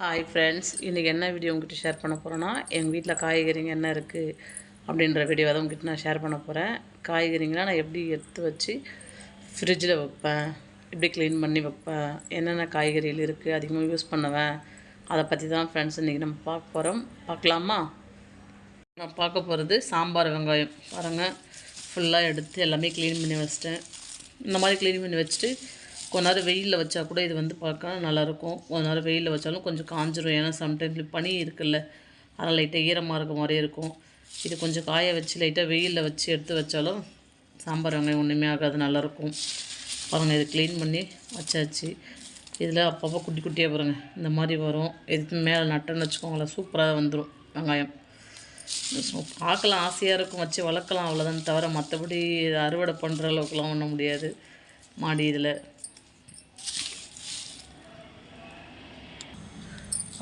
Hi friends இன்றைக்கி என்ன video உங்ககிட்ட ஷேர் பண்ண போகிறேன்னா எங்கள் வீட்டில் காய்கறிங்க என்ன இருக்குது அப்படின்ற வீடியோ தான் உங்ககிட்ட நான் ஷேர் பண்ண போகிறேன் காய்கறிங்களாம் நான் எப்படி எடுத்து வச்சு ஃப்ரிட்ஜில் வைப்பேன் எப்படி க்ளீன் பண்ணி வைப்பேன் என்னென்ன காய்கறிகள் இருக்குது அதிகமாக யூஸ் பண்ணுவேன் அதை பற்றி தான் ஃப்ரெண்ட்ஸ் இன்றைக்கி நம்ம பார்க்க போகிறோம் பார்க்கலாமா? நான் பார்க்க போகிறது சாம்பார் வெங்காயம். பாருங்கள் ஃபுல்லாக எடுத்து எல்லாமே க்ளீன் பண்ணி வச்சிட்டேன். இந்த மாதிரி க்ளீன் பண்ணி வச்சுட்டு கொஞ்ச நேரம் வெயிலில் வச்சா கூட இது வந்து பார்க்க நல்லாயிருக்கும். கொஞ்ச நேரம் வெயிலில் வச்சாலும் கொஞ்சம் காஞ்சிரும். ஏன்னா சம்டைம்ஸ் பனி இருக்குல்ல. அதனால் லைட்டாக ஈரமாக இருக்க மாதிரி இருக்கும். இது கொஞ்சம் காய வச்சு லைட்டாக வெயிலில் வச்சு எடுத்து வச்சாலும் சாம்பார் வெங்காயம் ஒன்றுமே ஆகாது. நல்லாயிருக்கும். பாருங்கள் இது க்ளீன் பண்ணி வச்சாச்சு. இதில் அப்பப்போ குட்டி குட்டியாக பாருங்கள் இந்த மாதிரி வரும். இதுக்கு மேலே நட்டுன்னு வச்சுக்கோங்களேன். சூப்பராக வந்துடும் வெங்காயம். பார்க்கலாம். ஆசையாக இருக்கும். வச்சு வளர்க்கலாம். அவ்வளோதான் தவிர மற்றபடி அறுவடை பண்ணுற அளவுக்குலாம் ஒன்றும் முடியாது. மாடி இதில்.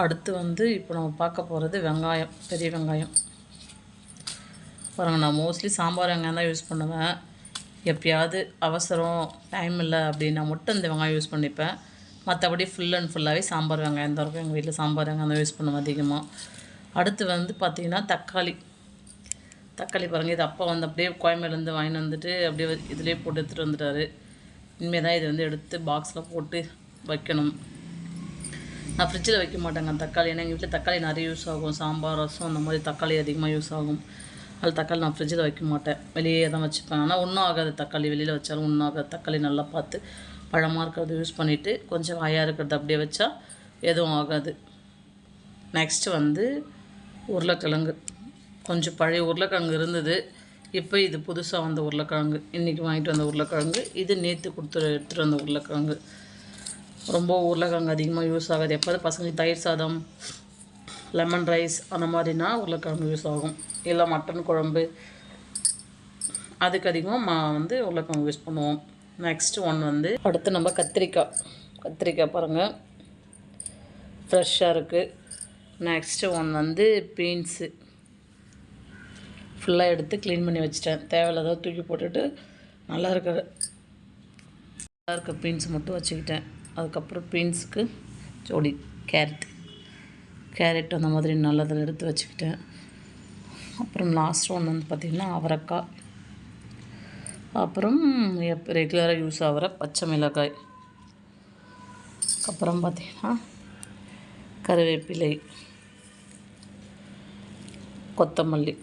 அடுத்து வந்து இப்போ நம்ம பார்க்க போகிறது வெங்காயம் பெரிய வெங்காயம். பாருங்கள் நான் மோஸ்ட்லி சாம்பார் வெங்காயம் தான் யூஸ் பண்ணுவேன். எப்பயாவது அவசரம் டைம் இல்லை அப்படின்னா மட்டும் இந்த வெங்காயம் யூஸ் பண்ணிப்பேன். மற்றபடி ஃபுல் அண்ட் ஃபுல்லாகவே சாம்பார் வெங்காயம் தான் இருக்கும். எங்கள் வீட்டில் சாம்பார் வெங்காயம் தான் யூஸ் பண்ணுவேன் அதிகமாக அடுத்து வந்து பார்த்திங்கன்னா தக்காளி. தக்காளி பாருங்கள் இது அப்பா வந்து அப்படியே கோயம்பேலேருந்து வாங்கிட்டு வந்துட்டு அப்படியே இதிலே போட்டு எடுத்துகிட்டு வந்துட்டாரு. இனிமேல் தான் இது வந்து எடுத்து பாக்ஸில் போட்டு வைக்கணும். நான் ஃப்ரிட்ஜில் வைக்க மாட்டேங்க. தக்காளி ஏன்னா எங்கள் வீட்டில் தக்காளி நிறைய யூஸ் ஆகும். சாம்பார் ரசம் அந்த மாதிரி தக்காளி அதிகமாக யூஸ் ஆகும். அதில் தக்காளி நான் ஃப்ரிட்ஜில் வைக்க மாட்டேன். வெளியே தான் வச்சுப்பேன். ஆனால் ஒன்றும் ஆகாது தக்காளி. வெளியில் வச்சாலும் ஒன்றும் ஆகாது. தக்காளி நல்லா பார்த்து பழமாக இருக்கிறத யூஸ் பண்ணிவிட்டு கொஞ்சம் காயாக இருக்கிறத அப்படியே வச்சா எதுவும் ஆகாது. நெக்ஸ்ட்டு வந்து உருளைக்கிழங்கு. கொஞ்சம் பழைய உருளைக்கிழங்கு இருந்தது. இப்போ இது புதுசாக வந்த உருளைக்கிழங்கு. இன்றைக்கி வாங்கிட்டு வந்த உருளைக்கிழங்கு. இது நேற்று கொடுத்து எடுத்துகிட்டு வந்த உருளைக்கிழங்கு. ரொம்ப உருளைக்கிழங்கு அதிகமாக யூஸ் ஆகாது. எப்போது பசங்களுக்கு தயிர் சாதம் லெமன் ரைஸ் அந்த மாதிரினா உருளைக்கிழங்கு யூஸ் ஆகும். இல்லை மட்டன் குழம்பு. அதுக்கு அதிகமாக மா வந்து உருளைக்கிழங்கு யூஸ் பண்ணுவோம். நெக்ஸ்ட் ஒன் வந்து அடுத்து நம்ம கத்திரிக்காய். கத்திரிக்காய் பாருங்கள் ஃப்ரெஷ்ஷாக இருக்குது நெக்ஸ்ட்டு ஒன் வந்து பீன்ஸு ஃபுல்லாக எடுத்து க்ளீன் பண்ணி வச்சிட்டேன். தேவையில்லாத தூக்கி போட்டுட்டு நல்லா இருக்கிற நல்லா இருக்க பீன்ஸ் மட்டும் வச்சுக்கிட்டேன். அதுக்கப்புறம் பீன்ஸுக்கு ஜோடி கேரட். கேரட் அந்த மாதிரி நல்லதில் எடுத்து வச்சுக்கிட்டேன். அப்புறம் லாஸ்ட் ஒன்று வந்து பார்த்திங்கன்னா அவரைக்காய். அப்புறம் எப் ரெகுலராக யூஸ் ஆகிற பச்சை மிளகாய். அப்புறம் பார்த்திங்கன்னா கருவேப்பிலை. கொத்தமல்லி.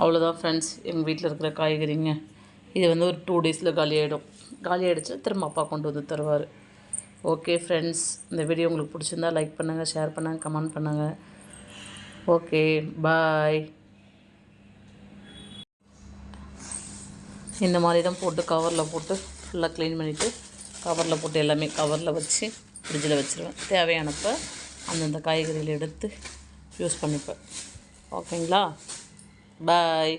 அவ்வளோதான் ஃப்ரெண்ட்ஸ் எங்கள் வீட்டில் இருக்கிற காய்கறிங்க. இது வந்து ஒரு டூ டேஸில் காலி ஆகிடும் காலி ஆகிடுச்சு திரும்ப அப்பா கொண்டு வந்து தருவார். ஓகே ஃப்ரெண்ட்ஸ் இந்த வீடியோ உங்களுக்கு பிடிச்சிருந்தா லைக் பண்ணுங்கள் ஷேர் பண்ணுங்கள் கமெண்ட் பண்ணுங்கள் ஓகே பாய் இந்த மாதிரி தான் போட்டு கவரில் போட்டு ஃபுல்லாக க்ளீன் பண்ணிவிட்டு கவரில் போட்டு எல்லாமே கவரில் வச்சு ஃப்ரிட்ஜில் வச்சுருவேன். தேவையானப்போ அந்தந்த காய்கறிகளை எடுத்து யூஸ் பண்ணிப்பேன். ஓகேங்களா பாய்